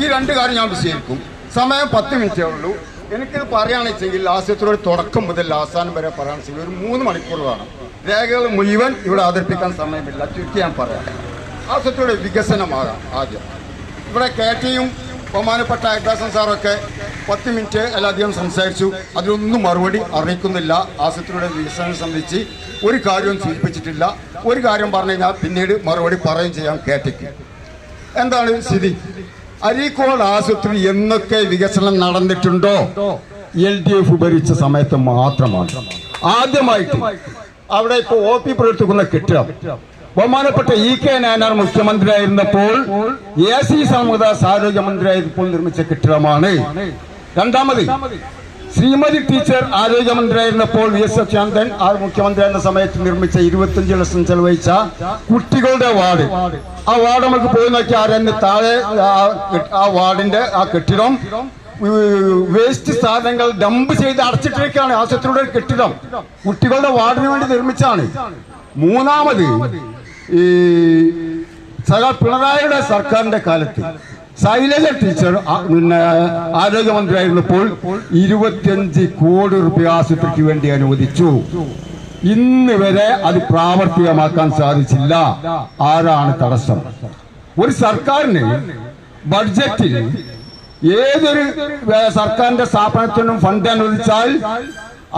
ഈ രണ്ട് കാര്യം ഞാൻ വിശദീകരിക്കും. സമയം പത്ത് മിനിറ്റേ ഉള്ളൂ. എനിക്കിത് പറയുകയാണെന്നുവെച്ചെങ്കിൽ ആശുപത്രിയുടെ തുടക്കം മുതൽ അവസാനം വരെ പറയുകയാണെന്നുവെച്ചെങ്കിൽ ഒരു മൂന്ന് മണിക്കൂർ വേണം രേഖകൾ മുഴുവൻ ഇവിടെ അവതരിപ്പിക്കാൻ സമയമില്ല. ചുരുക്കി ഞാൻ പറയാം. ആശുപത്രിയുടെ വികസനമാകാം ആദ്യം. ഇവിടെ കെ ടിയും ബഹുമാനപ്പെട്ട അഡ്വാസൻ സാറൊക്കെ പത്ത് മിനിറ്റ് അല്ലധികം സംസാരിച്ചു. അതിലൊന്നും മറുപടി അറിയിക്കുന്നില്ല. ആശുപത്രിയുടെ വികസനം സംബന്ധിച്ച് ഒരു കാര്യവും സൂചിപ്പിച്ചിട്ടില്ല. ഒരു കാര്യം പറഞ്ഞു കഴിഞ്ഞാൽ പിന്നീട് മറുപടി പറയുകയും ചെയ്യാം കേട്ടിക്ക് എന്താണ് സ്ഥിതി? അരീക്കോട് ആശുപത്രി എന്നൊക്കെ വികസനം നടന്നിട്ടുണ്ടോ? എൽ ഡി എഫ് ഭരിച്ച സമയത്ത് മാത്രമാണ്. ആദ്യമായിട്ട് അവിടെ ഇപ്പോൾ ഒ പി പ്രവർത്തിക്കുന്ന കെട്ടിടം. ബഹുമാനപ്പെട്ട ഇ കെ നായനാർ മുഖ്യമന്ത്രിയായിരുന്നപ്പോൾ എ സി സാമുദാസ് ആരോഗ്യമന്ത്രിയായിരുന്നപ്പോൾ നിർമ്മിച്ച കെട്ടിടമാണ്. രണ്ടാമത് ശ്രീമതി ടീച്ചർ ആരോഗ്യമന്ത്രിയായിരുന്നപ്പോൾ വി എസ് അച്യുതൻ ആ മുഖ്യമന്ത്രിയായിരുന്ന സമയത്ത് നിർമ്മിച്ച ഇരുപത്തഞ്ച് ലക്ഷം ചെലവഴിച്ച കുട്ടികളുടെ വാർഡ്. ആ വാർഡ് നമുക്ക് പോയി നോക്കി ആരെന്ന് താഴെ ആ വാർഡിന്റെ ആ കെട്ടിടം. വേസ്റ്റ് സാധനങ്ങൾ ഡംപ് ചെയ്ത് അടച്ചിട്ടിരിക്കുകയാണ്. ആശുപത്രിയുടെ ഒരു കെട്ടിടം. കുട്ടികളുടെ വാർഡിന് വേണ്ടി നിർമ്മിച്ചാണ് മൂന്നാമത് ഈ സഖാ പിണറായിയുടെ സർക്കാരിന്റെ കാലത്ത് ശൈലജ ടീച്ചർ പിന്നെ ആരോഗ്യമന്ത്രിയായിരുന്നപ്പോൾ ഇരുപത്തിയഞ്ച് കോടി റുപ്യ ആശുപത്രിക്ക് വേണ്ടി അനുവദിച്ചു. ഇന്ന് വരെ അത് പ്രാവർത്തികമാക്കാൻ സാധിച്ചില്ല. ആരാണ് തടസ്സം? ഒരു സർക്കാരിന് ബഡ്ജറ്റിൽ ഏതൊരു സർക്കാരിന്റെ സ്ഥാപനത്തിനും ഫണ്ട് അനുവദിച്ചാൽ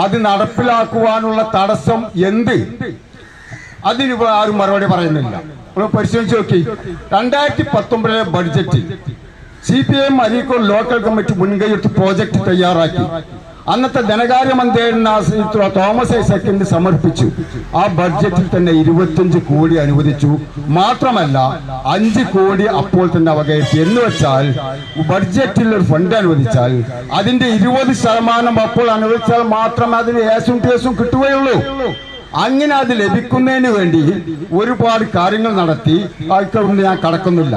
അത് നടപ്പിലാക്കുവാനുള്ള തടസ്സം എന്ത്? അതിന് ആരും മറുപടി പറയുന്നില്ല. നമ്മൾ പരിശോധിച്ച് നോക്കി. രണ്ടായിരത്തി പത്തൊമ്പതിലെ budget C P M Areekode local committee മുൻകൈയെടുത്ത് പ്രോജക്റ്റ് തയ്യാറാക്കി. അന്നത്തെ ധനകാര്യമന്ത്രിയായിരുന്ന ശ്രീ തോമസ് ഐസക്കിന് സമർപ്പിച്ചു. ആ ബഡ്ജറ്റിൽ തന്നെ ഇരുപത്തിയഞ്ച് കോടി അനുവദിച്ചു. മാത്രമല്ല അഞ്ച് കോടി അപ്പോൾ തന്നെ അവകഴിച്ചു എന്ന് വെച്ചാൽ ബഡ്ജറ്റിൽ ഒരു ഫണ്ട് അനുവദിച്ചാൽ അതിന്റെ ഇരുപത് ശതമാനം അപ്പോൾ അനുവദിച്ചാൽ മാത്രമേ അതിന് ഏസും ടേസും കിട്ടുകയുള്ളൂ. അങ്ങനെ അത് ലഭിക്കുന്നതിന് വേണ്ടി ഒരുപാട് കാര്യങ്ങൾ നടത്തി അതിക്കൊണ്ട് ഞാൻ കടക്കുന്നില്ല.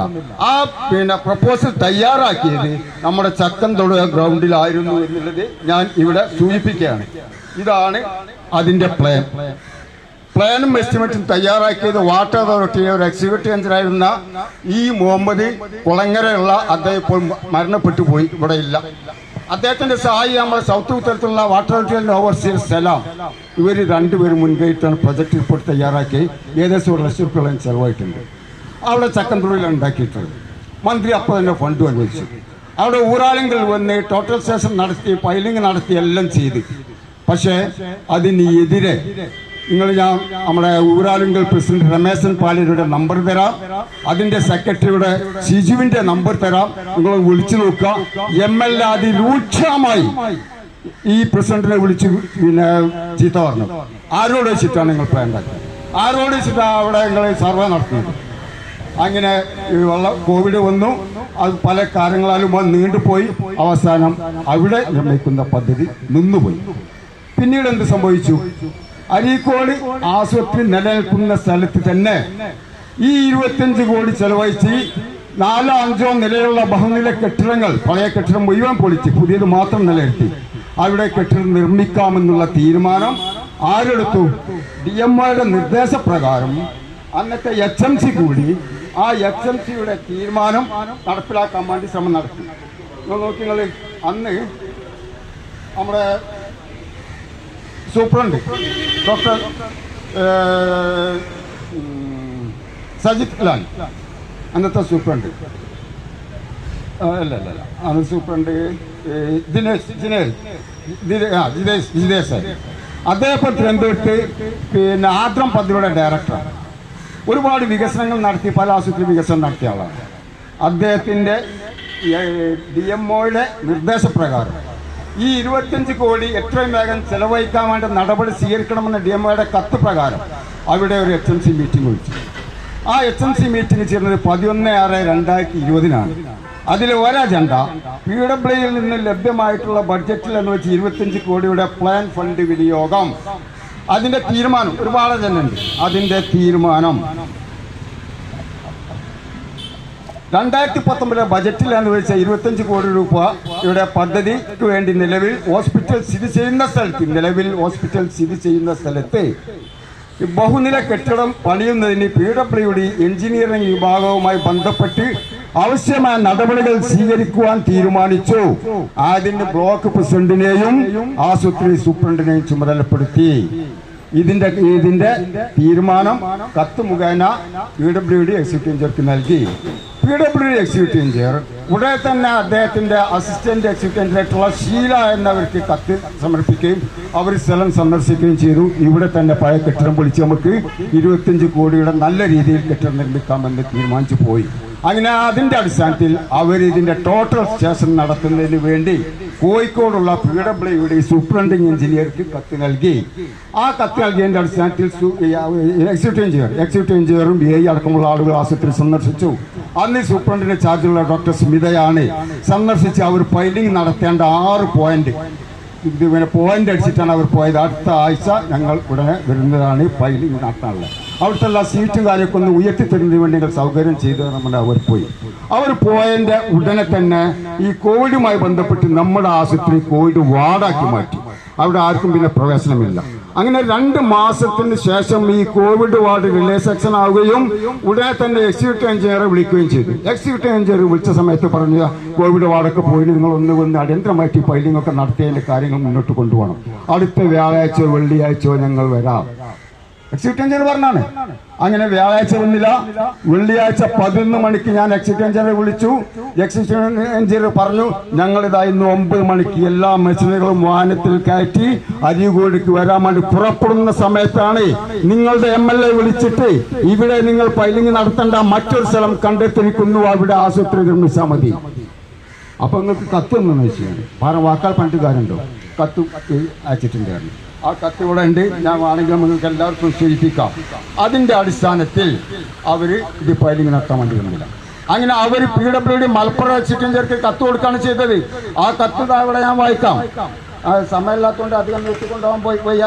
ആ പിന്നെ പ്രപ്പോസൽ തയ്യാറാക്കിയത് നമ്മുടെ ചക്കൻ തൊടുക ഗ്രൗണ്ടിലായിരുന്നു എന്നുള്ളത് ഞാൻ ഇവിടെ സൂചിപ്പിക്കുകയാണ്. ഇതാണ് അതിന്റെ പ്ലാൻ പ്ലാനും എസ്റ്റിമേറ്റും തയ്യാറാക്കിയത് വാട്ടർ അതോറിറ്റിയിലെ ഒരു എക്സിക്യൂട്ടീവ് എഞ്ചിനായിരുന്ന ഈ മുഹമ്മദ് കുളങ്ങരയുള്ള അദ്ദേഹം ഇപ്പോൾ മരണപ്പെട്ടു പോയി. ഇവിടെ ഇല്ല അദ്ദേഹത്തിന്റെ സഹായി നമ്മുടെ സൗത്ത് ഉത്തരത്തിലുള്ള വാട്ടർ അതോറിറ്റിയുടെ ഓവർസിയർ സലാം. ഇവർ രണ്ടുപേരും മുൻകൈയിട്ടാണ് പ്രൊജക്ട് റിപ്പോർട്ട് തയ്യാറാക്കി. ഏകദേശം ഒരു ലക്ഷം രൂപയോളം ചെലവായിട്ടുണ്ട്. അവിടെ ചക്കൻതുള്ളിലാണ് ഉണ്ടാക്കിയിട്ടുള്ളത് മന്ത്രി അപ്പോൾ തന്നെ ഫണ്ട് അനുവദിച്ചു. അവിടെ ഊരാളുകൾ വന്ന് ടോട്ടൽ സ്റ്റേഷൻ നടത്തി ഫയലിംഗ് നടത്തി എല്ലാം ചെയ്ത്. പക്ഷേ അതിനെതിരെ നിങ്ങൾ ഞാൻ നമ്മുടെ ഊരാലുങ്കൽ പ്രസിഡന്റ് രമേശൻ പാലിയുടെ നമ്പർ തരാം. അതിന്റെ സെക്രട്ടറിയുടെ ഷിജുവിന്റെ നമ്പർ തരാം. നിങ്ങൾ വിളിച്ചു നോക്കുക. എം എൽ എ അതിരൂക്ഷമായി ഈ പ്രസിഡന്റിനെ വിളിച്ച് പിന്നെ ചീത്ത പറഞ്ഞു. ആരോട് വെച്ചിട്ടാണ് നിങ്ങൾ പ്ലാൻ ആരോട് വെച്ചിട്ടാണ് അവിടെ നിങ്ങൾ സർവേ നടത്തുന്നത് അങ്ങനെ വെള്ള കോവിഡ് വന്നു. അത് പല കാര്യങ്ങളാലും അത് നീണ്ടുപോയി. അവസാനം അവിടെ നിർമ്മിക്കുന്ന പദ്ധതി നിന്നുപോയി. പിന്നീട് എന്ത് സംഭവിച്ചു? അരീക്കോട് ആശുപത്രി നിലനിൽക്കുന്ന സ്ഥലത്ത് തന്നെ ഈ ഇരുപത്തിയഞ്ച് കോടി ചെലവഴിച്ച് നാലോ അഞ്ചോ നിലയുള്ള ബഹുനില കെട്ടിടങ്ങൾ പഴയ കെട്ടിടം മുഴുവൻ പൊളിച്ച് പുതിയത് മാത്രം നിലനിർത്തി. അവിടെ കെട്ടിടം നിർമ്മിക്കാമെന്നുള്ള തീരുമാനം ആരെടുത്തു? ഡി എം ഒയുടെ നിർദ്ദേശപ്രകാരം അന്നത്തെ എച്ച് എം സി കൂടി ആ എച്ച് എം സിയുടെ തീരുമാനം നടപ്പിലാക്കാൻ വേണ്ടി ശ്രമം നടത്തി. നോക്കി നിങ്ങൾ അന്ന് നമ്മുടെ സൂപ്രണ്ട്. ഡോക്ടർ സജിത് ലാൽ. അന്നത്തെ സൂപ്രണ്ട്. അല്ല അല്ല അല്ല. അന്ന് സൂപ്രണ്ട് ദിനേശ് ദിനേശ്. ദിനേ- ആ ജിതേഷ് ജിതേഷ് അദ്ദേഹം തിരുവനന്തപുരത്ത് പിന്നെ ആദ്രം പദ്ധതിയുടെ ഡയറക്ടർ ഒരുപാട് വികസനങ്ങൾ നടത്തി പല ആശുപത്രി വികസനം നടത്തിയ ആളാണ്. അദ്ദേഹത്തിന്റെ ഡി എം ഒയുടെ നിർദ്ദേശപ്രകാരം ഈ ഇരുപത്തിയഞ്ച് കോടി എത്രയും വേഗം ചെലവഴിക്കാൻ വേണ്ട നടപടി സ്വീകരിക്കണമെന്ന ഡി എം ഒയുടെ കത്ത് പ്രകാരം അവിടെ ഒരു എച്ച് എം സി മീറ്റിംഗ് വിളിച്ചു. ആ എച്ച് എം സി മീറ്റിംഗ് ചേർന്നത് പതിനൊന്ന് ആറ് രണ്ടായിരത്തി ഇരുപതിനാണ് അതിൽ ഒരജണ്ട പി ഡബ്ല്യുയിൽ നിന്ന് ലഭ്യമായിട്ടുള്ള ബഡ്ജറ്റിൽ എന്ന് വെച്ച് ഇരുപത്തിയഞ്ച് കോടിയുടെ പ്ലാൻ ഫണ്ട് വിനിയോഗം. അതിന്റെ തീരുമാനം ഒരുപാട് അജണ്ട ഉണ്ട്. അതിന്റെ തീരുമാനം രണ്ടായിരത്തി പത്തൊമ്പതിലെ ബജറ്റിൽ അനുവദിച്ച ഇരുപത്തഞ്ച് കോടി രൂപ ഇവിടെ പദ്ധതിക്ക് വേണ്ടി നിലവിൽ ഹോസ്പിറ്റൽ സ്ഥിതി ചെയ്യുന്ന സ്ഥലത്ത് നിലവിൽ ഹോസ്പിറ്റൽ സ്ഥിതി ചെയ്യുന്ന സ്ഥലത്ത് ബഹുനില കെട്ടിടം പണിയുന്നതിന് പി ഡബ്ല്യു ഡി എഞ്ചിനീയറിംഗ് വിഭാഗവുമായി ബന്ധപ്പെട്ട് ആവശ്യമായ നടപടികൾ സ്വീകരിക്കുവാൻ തീരുമാനിച്ചു. അതിന് ബ്ലോക്ക് പ്രസിഡന്റിനെയും ആശുപത്രി സൂപ്രണ്ടിനെയും ചുമതലപ്പെടുത്തി. ഇതിന്റെ ഇതിന്റെ തീരുമാനം കത്ത് മുഖേന പി ഡബ്ല്യു ഡി എക്സിക്യൂട്ടീവ് നൽകി. ഡബ്ല്യു എക്സിക്യൂട്ടീവ് എഞ്ചിനീയർ ഉടനെ തന്നെ അദ്ദേഹത്തിന്റെ അസിസ്റ്റന്റ് എക്സിക്യൂട്ടീവ് ഡയറക്ടറുള്ള ഷീല എന്നവർക്ക് കത്ത് സമർപ്പിക്കുകയും അവർ സ്ഥലം സന്ദർശിക്കുകയും ചെയ്തു. ഇവിടെ തന്നെ പഴയ കെട്ടിടം പൊളിച്ച് നമുക്ക് ഇരുപത്തിയഞ്ച് കോടിയുടെ നല്ല രീതിയിൽ കെട്ടിടം നിർമ്മിക്കാമെന്ന് തീരുമാനിച്ചു പോയി. അങ്ങനെ അതിന്റെ അടിസ്ഥാനത്തിൽ അവർ ഇതിന്റെ ടോട്ടൽ സ്റ്റേഷൻ നടത്തുന്നതിന് വേണ്ടി കോഴിക്കോടുള്ള പി ഡബ്ല്യു സൂപ്രണ്ടിങ് എഞ്ചിനീയർക്ക് കത്ത് നൽകി. ആ കത്ത് നൽകിയതിന്റെ അടിസ്ഥാനത്തിൽ എക്സിക്യൂട്ടീവ് എഞ്ചിനീയർ എക്സിക്യൂട്ടീവ് എഞ്ചിനീയറും ഐ അടക്കമുള്ള ആളുകൾ ആശുപത്രി സന്ദർശിച്ചു. അന്ന് സൂപ്രണ്ടിന്റെ ചാർജുള്ള ഡോക്ടർ സ്മിതയാണ് സന്ദർശിച്ച് അവർ ഫൈലിംഗ് നടത്തേണ്ട ആറ് പോയിന്റ് പോയിന്റ് അടിച്ചിട്ടാണ് അവർ പോയത്. അടുത്ത ആഴ്ച ഞങ്ങൾ ഉടനെ വരുന്നതാണ് പൈലിംഗ് നടത്താനുള്ളത്. അവിടുത്തെ എല്ലാ സീറ്റും കാര്യമൊക്കെ ഒന്ന് ഉയർത്തി തരുന്നതിന് വേണ്ടി ഞങ്ങൾ സൗകര്യം ചെയ്ത് നമ്മുടെ അവർ പോയി. അവർ പോയതിന്റെ ഉടനെ തന്നെ ഈ കോവിഡുമായി ബന്ധപ്പെട്ട് നമ്മുടെ ആശുപത്രി കോവിഡ് വാർഡാക്കി മാറ്റി. അവിടെ ആർക്കും പിന്നെ പ്രവേശനമില്ല. അങ്ങനെ രണ്ട് മാസത്തിന് ശേഷം ഈ കോവിഡ് വാർഡ് റിലേ സെക്ഷൻ ആവുകയും ഉടനെ തന്നെ എക്സിക്യൂട്ടീവ് എഞ്ചിനീയറെ വിളിക്കുകയും ചെയ്തു. എക്സിക്യൂട്ടീവ് എഞ്ചിനീയർ വിളിച്ച സമയത്ത് പറഞ്ഞു കോവിഡ് വാർഡൊക്കെ പോയി നിങ്ങൾ ഒന്ന് വന്ന് അടിയന്തരമായിട്ട് ഈ പൈലിംഗ് ഒക്കെ നടത്തിയതിന്റെ കാര്യങ്ങൾ മുന്നോട്ട് കൊണ്ടുപോകണം. അടുത്ത വ്യാഴാഴ്ചയോ വെള്ളിയാഴ്ചയോ ഞങ്ങൾ വരാം. എക്സിക്യൂട്ടീവ് എഞ്ചിനീയർ പറഞ്ഞാണ്. അങ്ങനെ വ്യാഴാഴ്ച വന്നില്ല. വെള്ളിയാഴ്ച പതിനൊന്ന് മണിക്ക് ഞാൻ എക്സിക്യൂട്ടീവ് എഞ്ചിനീയർ വിളിച്ചു. എക്സിക്യൂട്ടീവ് എഞ്ചിനീയർ പറഞ്ഞു ഞങ്ങൾ ഇതാ ഇന്ന് ഒമ്പത് മണിക്ക് എല്ലാ മെഷീനുകളും വാഹനത്തിൽ കയറ്റി അരികോടിക്ക് വരാൻ വേണ്ടി പുറപ്പെടുന്ന സമയത്താണ് നിങ്ങളുടെ എം എൽ എ വിളിച്ചിട്ട് ഇവിടെ നിങ്ങൾ പൈലിംഗ് നടത്തേണ്ട മറ്റൊരു സ്ഥലം കണ്ടെത്തിയിരിക്കുന്നു. അവിടെ ആശുപത്രി നിർമ്മിച്ചാൽ മതി. അപ്പൊ നിങ്ങൾക്ക് കത്ത് ഒന്നും വെച്ചാൽ വാക്കാൽ പറഞ്ഞിട്ട് കാര്യമുണ്ടോ? കത്ത് അയച്ചിട്ടുണ്ടായിരുന്നു ആ കത്ത് ഇവിടെ ഉണ്ട്. ഞാൻ വേണമെങ്കിൽ നിങ്ങൾക്ക് എല്ലാവർക്കും സൂചിപ്പിക്കാം. അതിന്റെ അടിസ്ഥാനത്തിൽ അവർ ഇത് ഫയലിങ് നടത്താൻ വേണ്ടി വന്നില്ല. അങ്ങനെ അവർ പി ഡബ്ല്യു ഡി മലപ്പുറം ചിക്കൻചേർക്ക് കത്ത് കൊടുക്കുകയാണ് ചെയ്തത്. ആ കത്ത് ഇവിടെ ഞാൻ വായിക്കാം. സമയമില്ലാത്തതുകൊണ്ട് അധികം നിർത്തിക്കൊണ്ടുപോകാൻ പോയി പോയ